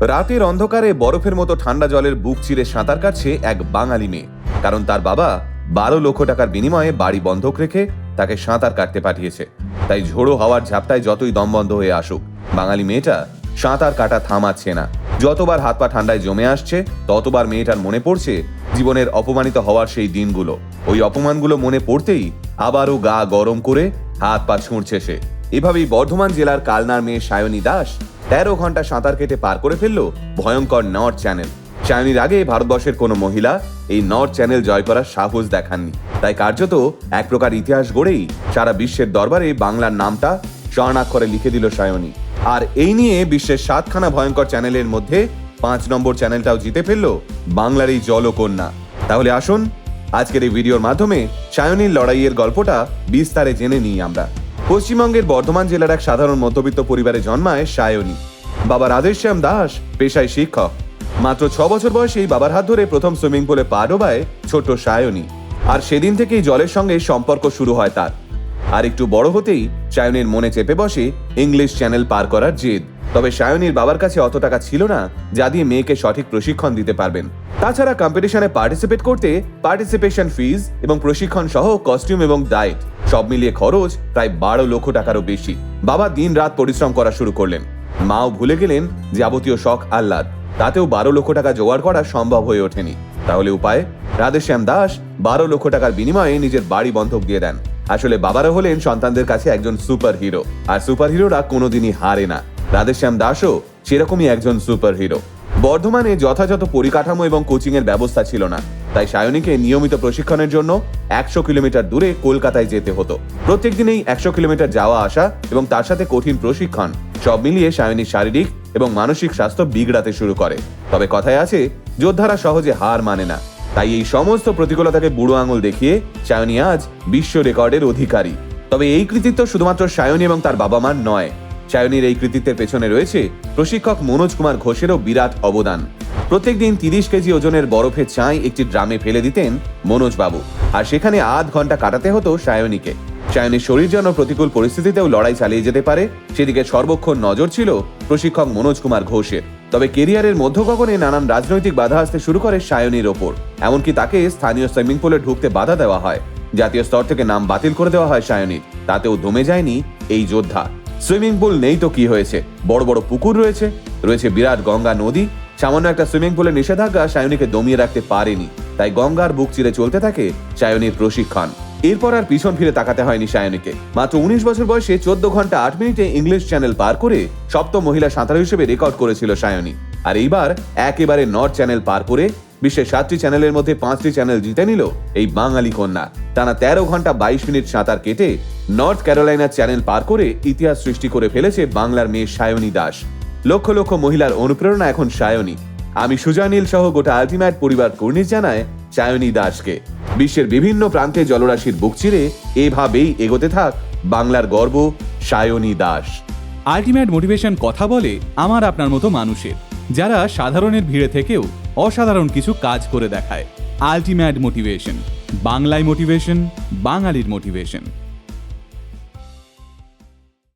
রাতের অন্ধকারে বরফের মতো ঠান্ডা জলের বুক চিরে সাঁতার কাটছে এক বাঙালি মেয়ে। কারণ তার বাবা বারো লক্ষ টাকার বিনিময়ে বাড়ি বন্ধক রেখে তাকে সাঁতার কাটতে পাঠিয়েছে। তাই ঝোড়ো হওয়ার ঝাপটায় যতই দম বন্ধ হয়ে আসুক, বাঙালি মেয়েটা সাঁতার কাটা থামাচ্ছে না। যতবার হাত পা ঠান্ডায় জমে আসছে, ততবার মেয়েটার মনে পড়ছে জীবনের অপমানিত হওয়ার সেই দিনগুলো। ওই অপমানগুলো মনে পড়তেই আবারও গা গরম করে হাত পা ছুঁড়ছে সে। এভাবেই বর্ধমান জেলার কালনার মেয়ে সায়নী দাস তেরো ঘণ্টা সাঁতার কেটে পার করে ফেলল ভয়ঙ্কর নর্থ চ্যানেল। সায়নীর আগে ভারতবর্ষের কোনো মহিলা এই নর্থ চ্যানেল জয় করার সাহস দেখাননি। তাই কার্যত এক প্রকার ইতিহাস গড়েই সারা বিশ্বের দরবারে বাংলার নামটা স্বর্ণাক্ষরে লিখে দিল সায়নী। আর এই নিয়ে বিশ্বের সাতখানা ভয়ঙ্কর চ্যানেলের মধ্যে পাঁচ নম্বর চ্যানেলটাও জিতে ফেলল বাংলার এই জলকন্যা। তাহলে আসুন, আজকের এই ভিডিওর মাধ্যমে সায়নীর লড়াইয়ের গল্পটা বিস্তারে জেনে নিই আমরা। পশ্চিমবঙ্গের বর্ধমান জেলার এক সাধারণ মধ্যবিত্ত পরিবারে জন্মায় সায়নী। বাবা রাধেশ্যাম দাস, পেশায় শিক্ষক। মাত্র ছ বছর বয়সেই বাবার হাত ধরে প্রথম সুইমিং পুলে পা ডোবায় ছোট্ট সায়নী। আর সেদিন থেকেই জলের সঙ্গে সম্পর্ক শুরু হয় তার। আর একটু বড় হতেই সায়নীর মনে চেপে বসে ইংলিশ চ্যানেল পার করার জেদ। তবে সায়নীর বাবার কাছে অত টাকা ছিল না, যা দিয়ে মেয়েকে সঠিক প্রশিক্ষণ দিতে পারবেন। তাছাড়া কম্পিটিশনে পার্টিসিপেট করতে পার্টিসিপেশন ফিজ এবং প্রশিক্ষণ সহ কস্টিউম এবং ডায়েট সব মিলিয়ে খরচ প্রায় বারো লক্ষ টাকারও বেশি। বাবা দিন রাত পরিশ্রম করা শুরু করলেন। মাও ভুলে গেলেন যাবতীয় শখ আহ্লাদ, তাতেও বারো লক্ষ টাকা জোগাড় করা সম্ভব হয়ে ওঠেনি। তাহলে উপায়? রাধেশ্যাম দাস বারো লক্ষ টাকার বিনিময়ে নিজের বাড়ি বন্ধক দিয়ে দেন। আসলে বাবারা হলেন সন্তানদের কাছে একজন সুপার হিরো আর সুপার হিরোরা কোনোদিনই হারে না। রাধেশ্যাম দাসও সেরকমই একজন সুপার হিরো বর্ধমানে যথাযথ পরিকাঠামো এবং কোচিং এর ব্যবস্থা ছিল না। তাই সায়নীকে নিয়মিত প্রশিক্ষণের জন্য একশো কিলোমিটার দূরে কলকাতায় যেতে হতো। প্রত্যেক দিনেই একশো কিলোমিটার যাওয়া আসা এবং তার সাথে কঠিন প্রশিক্ষণ সব মিলিয়ে সায়নীর শারীরিক এবং মানসিক স্বাস্থ্য বিগড়াতে শুরু করে। তবে কথায় আছে, যোদ্ধারা সহজে হার মানে না। তাই এই সমস্ত প্রতিকূলতাকে বুড়ো আঙুল দেখিয়ে সায়নী আজ বিশ্ব রেকর্ডের অধিকারী। তবে এই কৃতিত্ব শুধুমাত্র সায়নী এবং তার বাবা মার নয়, সায়নীর এই কৃতিত্বের পেছনে রয়েছে প্রশিক্ষক মনোজ কুমার ঘোষেরও বিরাট অবদান। প্রত্যেকদিন তিরিশ কেজি ওজনের বরফের চাই একটি ড্রামে ফেলে দিতেন মনোজ বাবু আর সেখানে আধ ঘণ্টা কাটাতে হতো সায়নীকে। সায়নীর শরীর যেন প্রতিকূল পরিস্থিতিতেও লড়াই চালিয়ে যেতে পারে, সেদিকে সর্বক্ষণ নজর ছিল প্রশিক্ষক মনোজ কুমার ঘোষের। তবে কেরিয়ারের মধ্যগগনে নানান রাজনৈতিক বাধা আসতে শুরু করে সায়নীর ওপর। এমনকি তাকে স্থানীয় সুইমিং পুলে ঢুকতে বাধা দেওয়া হয়। জাতীয় স্তর থেকে নাম বাতিল করে দেওয়া হয় সায়নীর। তাতেও দমে যায়নি এই যোদ্ধা। সুইমিং পুল নেই তো কি হয়েছে? বড় বড় পুকুর রয়েছে। রয়েছে বিরাট গঙ্গা নদী সামান্য একটা সুইমিং পুলের নিষেধাজ্ঞা সায়নীকে দমিয়ে রাখতে পারেনি। তাই গঙ্গার বুক চিরে চলতে থাকে সায়নীর প্রশিক্ষণ। এরপর আর পিছন ফিরে তাকাতে হয়নি সায়নীকে। মাত্র উনিশ বছর বয়সে চোদ্দ ঘণ্টা আট মিনিটে ইংলিশ চ্যানেল পার করে সপ্তম মহিলা সাঁতার হিসেবে রেকর্ড করেছিল সায়নী। আর এইবার একেবারে নর্থ চ্যানেল পার করে বিশ্বের সাতটি চ্যানেলের মধ্যে পাঁচটি চ্যানেল জিতে নিল এই বাঙালি কন্যা। টানা তেরো ঘণ্টা বাইশ মিনিট সাঁতার কেটে নর্থ ক্যারোলাইনার চ্যানেল পার করে ইতিহাস সৃষ্টি করে ফেলেছে বাংলার মেয়ে সায়নী দাস। লক্ষ লক্ষ মহিলার অনুপ্রেরণা এখন সায়নী। আমি সুজানীল সহ গোটা আলটিমেট পরিবার কর্নিশ জানায় সায়নী দাসকে। বিশ্বের বিভিন্ন প্রান্তে জলরাশির বুক চিরে এভাবেই এগোতে থাক বাংলার গর্ব সায়নী দাস। আলটিমেট মোটিভেশন কথা বলে আমার আপনার মতো মানুষের, যারা সাধারণের ভিড়ে থেকেও অসাধারণ কিছু কাজ করে দেখায়। আলটিমেট মোটিভেশন, বাংলায় মোটিভেশন, বাঙালির মোটিভেশন।